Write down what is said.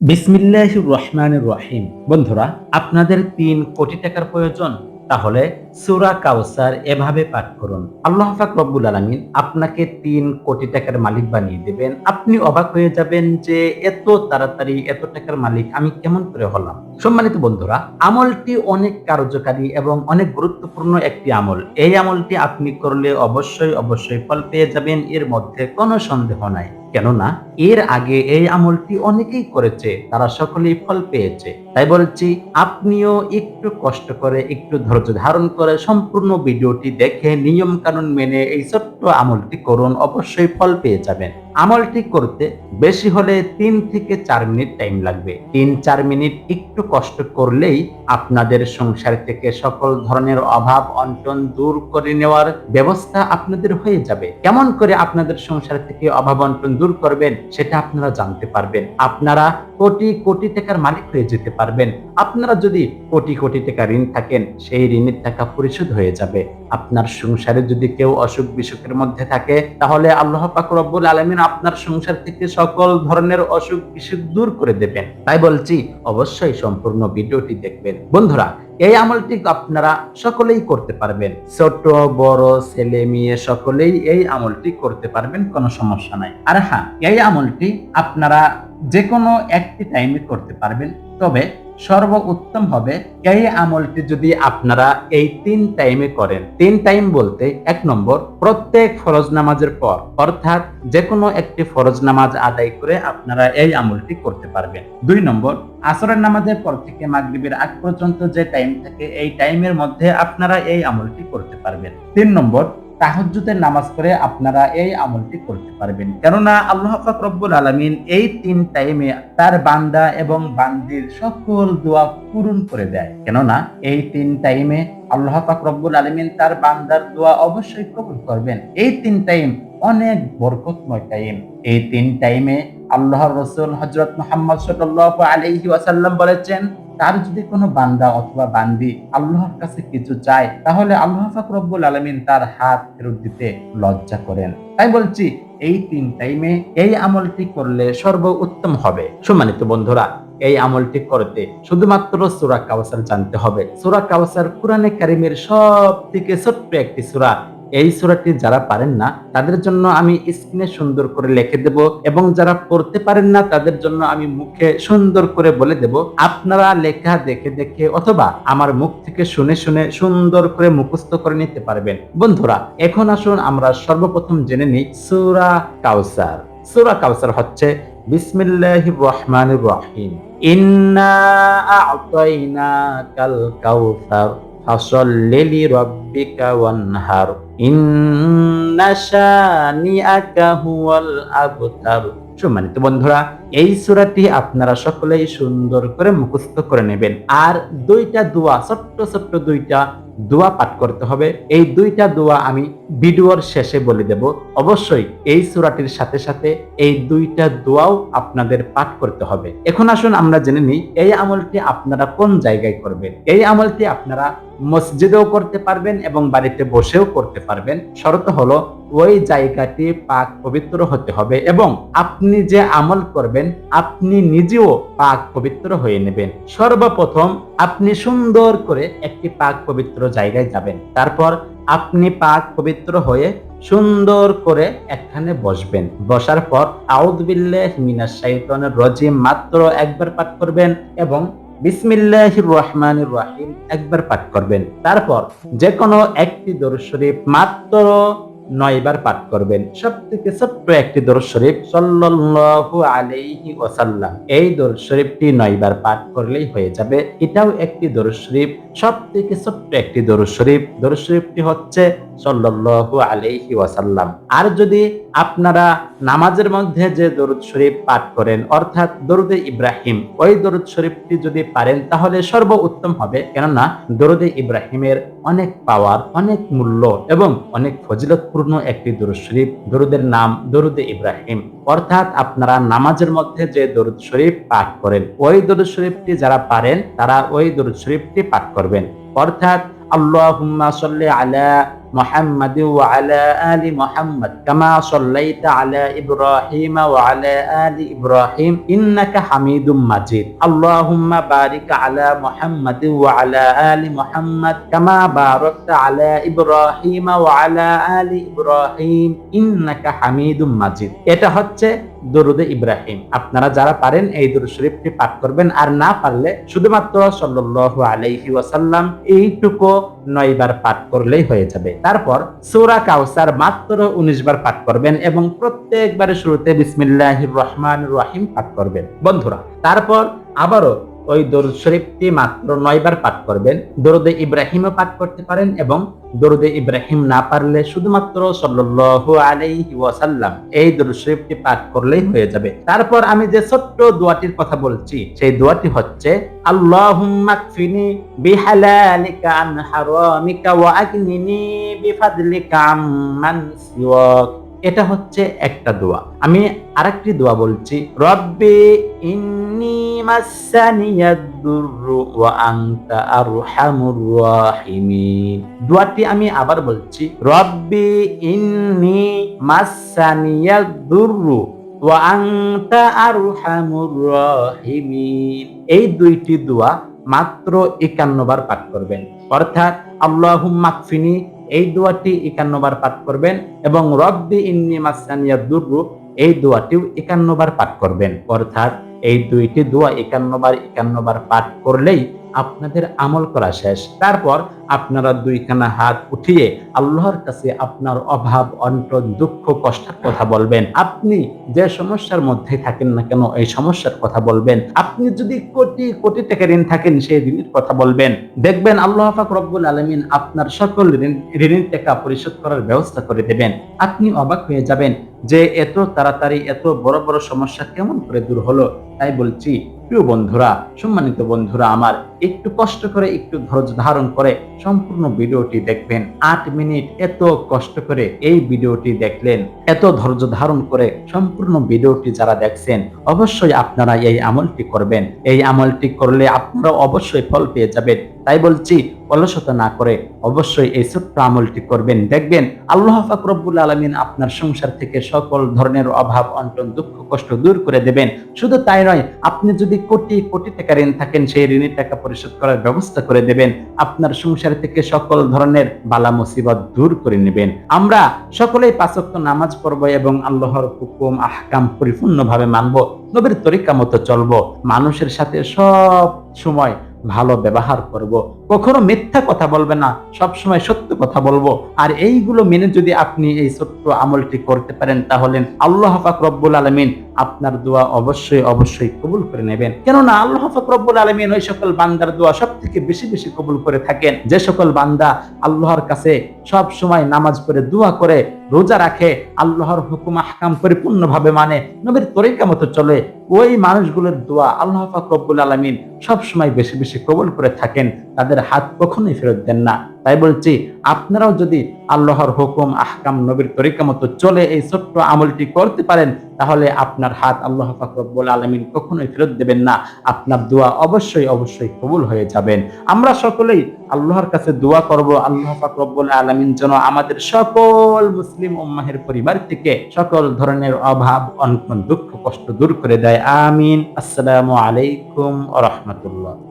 বিসমিল্লাহ রহমানুর রহিম। বন্ধুরা, আপনাদের তিন কোটি টাকার প্রয়োজন, তাহলে সুরা কাউসার এভাবে পাঠ করুন। আল্লাহ পাক রব্বুল আলমিন আপনাকে তিন কোটি টাকার মালিক বানিয়ে দেবেন। আপনি অবাক হয়ে যাবেন যে এত তাড়াতাড়ি এত টাকার মালিক আমি কেমন করে হলাম? সম্মানিত বন্ধুরা, আমলটি অনেক কার্যকারী এবং অনেক গুরুত্বপূর্ণ একটি আমল। এই আমলটি আপনি করলে অবশ্যই অবশ্যই ফল পেয়ে যাবেন, এর মধ্যে কোনো সন্দেহ নাই। কেননা, এর আগে এই আমলটি অনেকেই করেছে, তারা সকলেই ফল পেয়েছে। তাই বলছি, আপনিও একটু কষ্ট করে, একটু ধৈর্য ধারণ করে সম্পূর্ণ ভিডিওটি দেখে নিয়ম কানুন মেনে এই ছোট্ট আমলটি করুন, অবশ্যই ফল পেয়ে যাবেন। আমলটি করতে বেশি হলে তিন থেকে চার মিনিট টাইম লাগবে। তিন চার মিনিট একটু কষ্ট করলেই আপনাদের সংসার থেকে সকল ধরনের অভাব অন্টন দূর করে নেওয়ার ব্যবস্থা আপনাদের হয়ে যাবে। কেমন করে আপনাদের সংসার থেকে অভাব অন্টন দূর করবেন সেটা আপনারা জানতে পারবেন। আপনারা কোটি কোটি টাকার মালিক হয়ে যেতে পারবেন। আপনারা যদি কোটি কোটি টাকা ঋণ থাকেন, সেই ঋণের টাকা পরিশোধ হয়ে যাবে। আপনার সংসারে যদি কেউ অসুখ বিসুখের মধ্যে থাকে, তাহলে আল্লাহ পাক রব্বুল আলমিন আপনার সংসার থেকে সকল ধরনের অসুখ বিসুখ দূর করে দেবেন। তাই বলছি, অবশ্যই সম্পূর্ণ ভিডিওটি দেখবেন। বন্ধুরা, এই আমলটি আপনারা সকলেই করতে পারবেন। ছোট, বড়, ছেলে, মেয়ে, সকলেই এই আমলটি করতে পারবেন, কোনো সমস্যা নাই। আর হ্যাঁ এই আমলটি আপনারা যে কোনো একটি টাইমে করতে পারবেন। তবে সর্ব উত্তম হবে। এই আমলটি যদি আপনারা এই তিন টাইমে করেন, তিন টাইম বলতে এক নম্বর, প্রত্যেক ফরজ নামাজের পর, অর্থাৎ যে কোনো একটি ফরজ নামাজ আদায় করে আপনারা এই আমলটি করতে পারবেন। দুই নম্বর, আসরের নামাজের পর থেকে মাগরিবের আগ পর্যন্ত যে টাইম থাকে, এই টাইমের মধ্যে আপনারা এই আমলটি করতে পারবেন। তিন নম্বর তাহাজ্জুদের নামাজ পড়ে আপনারা এই আমলটি করতে পারবেন। কেননা আল্লাহ পাক রব্বুল আলামিন এই তিন টাইমে তার বান্দা এবং বান্দির সকল দোয়া পূরণ করে দেয়। কেননা এই তিন টাইমে আল্লাহ পাক রব্বুল আলামিন তার বান্দার দোয়া অবশ্যই কবুল করবেন। এই তিন টাইম অনেক বরকতময় টাইম এই তিন টাইমে আল্লাহর রসুল হজরত মোহাম্মদ সাল্লাল্লাহু আলাইহি ওয়াসাল্লাম বলেছেন তার যদি কোনো বান্দা অথবা বান্দি আল্লাহর কাছে কিছু চায়, তাহলে আল্লাহ পাক রব্বুল আলামিন তার হাত ফেরত দিতে লজ্জা করেন। তাই বলছি, এই তিন টাইমে এই আমলটি করলে সর্ব উত্তম হবে। সম্মানিত বন্ধুরা, এই আমলটি করতে শুধুমাত্র সুরা কাউসার জানতে হবে। সুরা কাউসার কোরআনে কারিমের সব থেকে ছোট্ট একটি সুরা এই সুরাটি যারা পারেন না, তাদের জন্য আমি স্ক্রিনে সুন্দর করে লিখে দেব এবং যারা পড়তে পারেন না, তাদের জন্য আমি মুখে সুন্দর করে বলে দেব। আপনারা লেখা দেখে দেখে অথবা আমার মুখ থেকে শুনে শুনে সুন্দর করে মুখস্থ করে নিতে পারবেন। বন্ধুরা, এখন আসুন আমরা সর্বপ্রথম জেনে নিই সুরা কাউসার সুরা কাউসার হচ্ছে, বিসমিল্লাহির রহমানির রহিম। ইন্না আ'তাইনাকাল কাউসার ফাসল্লি লিরাব্বিকা ওয়ানহার। সম্মানিত বন্ধুরা, এই সূরাটি আপনারা সকলেই সুন্দর করে মুখস্থ করে নেবেন। আর দুইটা দোয়া, ছোট্ট ছোট্ট দুইটা দোয়া পাঠ করতে হবে। এই দুইটা দোয়া আমি ভিডিওর শেষে বলে দেব। অবশ্যই এই সূরাটির সাথে সাথে এই দুইটা দোয়াও আপনাদের পাঠ করতে হবে। এখন আসুন আমরা জেনে নিই, এই আমলটি আপনারা কোন জায়গায় করবেন? এই আমলটি আপনারা মসজিদেও করতে পারবেন এবং বাড়িতে বসেও করতে পারবেন। শর্ত হলো, ওই জায়গাটি পাক পবিত্র হতে হবে এবং আপনি যে আমল করবেন, আপনি নিজেও পাক পবিত্র হয়ে নেবেন। সর্বপ্রথম আপনি সুন্দর করে একটি পাক পবিত্র জায়গায় যাবেন। তারপর আপনি পাক পবিত্র হয়ে সুন্দর করে একখানে বসবেন। বসার পর আউদবিল্লাহ মিনাশ শাইতানির রজিম মাত্র একবার পাঠ করবেন এবং বিসমিল্লাহির রহমানির রহিম একবার পাঠ করবেন। তারপর যে কোনো একটি দরুদ শরীফ মাত্র নয়বার পাঠ করবেন। সব থেকে ছোট্ট একটি দরুদ শরীফ সাল্লাল্লাহু আলাইহি ওয়াসাল্লাম। এই দরুদ শরীফটি নয়বার পাঠ করলেই হয়ে যাবে। এটাও একটি দরুদ শরীফ সব থেকে ছোট্ট একটি দরুদ শরীফ। দরুদ শরীফটি হচ্ছে আলাইহি ওয়াসাল্লাম। আর যদি আপনারা নামাজের মধ্যে যে দরুদ শরীফ পাঠ করেন, অর্থাৎ দরুদে ইব্রাহিম, ওই দরুদ শরীফটি যদি পারেন, তাহলে সর্ব উত্তম হবে। কেননা দরুদে ইব্রাহিমের অনেক পাওয়ার, অনেক মূল্য এবং অনেক ফজিলতপূর্ণ একটি দরুদ শরীফ। দরুদের নাম দরুদে ইব্রাহিম। অর্থাৎ আপনারা নামাজের মধ্যে যে দরুদ শরীফ পাঠ করেন, ওই দরুদ শরীফটি যারা পারেন, তারা ওই দরুদ শরীফটি পাঠ করবেন। অর্থাৎ আল্লাহুম্মা সাল্লি আলা محمد وعلى آل محمد كما صليت على إبراهيم وعلى آل إبراهيم إنك حميد مجيد اللهم بارك على محمد وعلى آل محمد كما باركت على إبراهيم وعلى آل إبراهيم إنك حميد مجيد এটা হচ্ছে দরুদে ইব্রাহিম আপনারা যারা পারেন এই দরুদ শরীফটি পাঠ করবেন আর না পারলে শুধুমাত্র সাল্লাল্লাহু আলাইহি ওয়াসাল্লাম এইটুকু নয়বার পাঠ করলেই হয়ে যাবে তারপর সৌরা কাউসার মাত্র 19 বার পাঠ করবেন এবং প্রত্যেকবারে শুরুতে বিসমিল্লাহ রহমান রহিম পাঠ করবেন। বন্ধুরা, তারপর আবারও ওই দরুদ শরীফটি মাত্র নয়বার পাঠ করবেন। দরুদে ইব্রাহিমও পাঠ করতে পারেন এবং দরুদে ইব্রাহিম না পারলে শুধুমাত্র সাল্লাল্লাহু আলাইহি ওয়াসাল্লাম এই দরুদ শরীফটি পাঠ করলেই হয়ে যাবে। তারপর আমি যে ছোট্ট দোয়াটির কথা বলছি, সেই দোয়াটি হচ্ছে, আল্লাহুম্মা কফিনি বিহালালিকা আন হারামিকা ওয়া আগনিনি বিফাদলিকা আম্মান সিওয়াক। এটা হচ্ছে একটা দোয়া। আমি আরেকটি দোয়া বলছি, রব্বি ইন্নি মাসানিয়াদ-দুররু ওয়া আনতা আরহামুর রাহিমিন। দোয়াটি আমি আবার বলছি, রব্বি ইন্নি মাসানিয়াদ-দুররু ওয়া আনতা আরহামুর রাহিমিন। এই দুইটি দোয়া মাত্র একান্ন বার পাঠ করবেন। অর্থাৎ, আল্লাহুম্মা কফিনি এই দোয়াটি একান্নবার পাঠ করবেন এবং রব্বি ইন্নি মাসানিয়া দুর্রু এই দোয়াটিও একান্নবার পাঠ করবেন। অর্থাৎ এই দুইটি দোয়া একান্নবার একান্নবার একান্ন বার পাঠ করলেই আপনাদের আমল করা শেষ। তারপর আপনারা দুইখানা হাত উঠিয়ে আল্লাহর কাছে আপনার অভাব, অন্টন, দুঃখ, কষ্টের কথা বলবেন। আপনি যে সমস্যার মধ্যে থাকেন না কেন, এই সমস্যার কথা বলবেন। আপনি যদি কোটি কোটি টাকা ঋণ থাকেন, সেই ঋণের কথা বলবেন। দেখবেন আল্লাহ পাক রব্বুল আলমিন আপনার সকল ঋণ, ঋণের টাকা পরিশোধ করার ব্যবস্থা করে দেবেন। আপনি অবাক হয়ে যাবেন যে এত তাড়াতাড়ি এত বড় বড় সমস্যা কেমন করে দূর হলো। তাই বলছি, প্রিয় বন্ধুরা, সম্মানিত বন্ধুরা আমার, একটু কষ্ট করে, একটু ধৈর্য ধারণ করে সম্পূর্ণ ভিডিওটি দেখবেন। আট মিনিট এত কষ্ট করে এই ভিডিওটি দেখলেন, এত ধৈর্য ধারণ করে সম্পূর্ণ ভিডিওটি যারা দেখছেন, অবশ্যই আপনারা এই আমলটি করবেন। এই আমলটি করলে আপনারা অবশ্যই ফল পেয়ে যাবেন। তাই বলছি, অলসতা না করে অবশ্যই এই ছোট্ট আমলটি করবেন। দেখবেন আল্লাহ ফাকরবুল আলমিন আপনার সংসার থেকে সকল ধরনের অভাব, অন্টন, দুঃখ, কষ্ট দূর করে দেবেন। শুধু তাই নয়, আপনি যদি কোটি কোটি টাকা ঋণ থাকেন, সেই ঋণের টাকা পরিশোধ করার ব্যবস্থা করে দেবেন। আপনার সংসার থেকে সকল ধরনের বালা মুসিবত দূর করে নেবেন। আমরা সকলেই পাঁচক্ত নামাজ পড়ব এবং আল্লাহর হুকুম, আহকাম পরিপূর্ণভাবে মানব। নবীর তরিকা মতো চলবো। মানুষের সাথে সব সময় ভালো ব্যবহার করব। কখনো মিথ্যা কথা বলবে না সব সময় সত্য কথা বলব। আর এইগুলো মেনে যদি আপনি এই ছোট্ট আমলটি করতে পারেন, তাহলে আল্লাহ পাক রব্বুল আলমিন আপনার দোয়া অবশ্যই অবশ্যই কবুল করে নেবেন। কেননা আল্লাহ পাক রব্বুল আলমিন ওই সকল বান্দার দোয়া সব থেকে বেশি বেশি কবুল করে থাকেন। যে সকল বান্দা আল্লাহর কাছে সব সময় নামাজ পড়ে, দোয়া করে, রোজা রাখে, আল্লাহর হুকুম, আহকাম পরিপূর্ণভাবে মানে নবীর তরিকা মতো চলে, ওই মানুষগুলোর দোয়া আল্লাহ পাক রব্বুল আলমিন সব সময় বেশি বেশি কবুল করে থাকেন। তাদের হাত কখনোই ফেরত দেন না। তাই বলছি, আপনারাও যদি আল্লাহর হুকুম, আহকাম, নবীর তরিকা মতো চলে এই ছোট্ট আমলটি করতে পারেন, তাহলে আপনার হাত আল্লাহ ফাকরবুল আলমিন কখনোই ফেরত দেবেন না। আপনার দোয়া অবশ্যই অবশ্যই কবুল হয়ে যাবেন। আমরা সকলেই আল্লাহর কাছে দোয়া করব, আল্লাহ ফাকরবুল আলমিন যেন আমাদের সকল মুসলিম উম্মাহের পরিবার থেকে সকল ধরনের অভাব, অনটন, দুঃখ, কষ্ট দূর করে দেয়। আমিন। আসসালামু আলাইকুম রহমতুল্লাহ।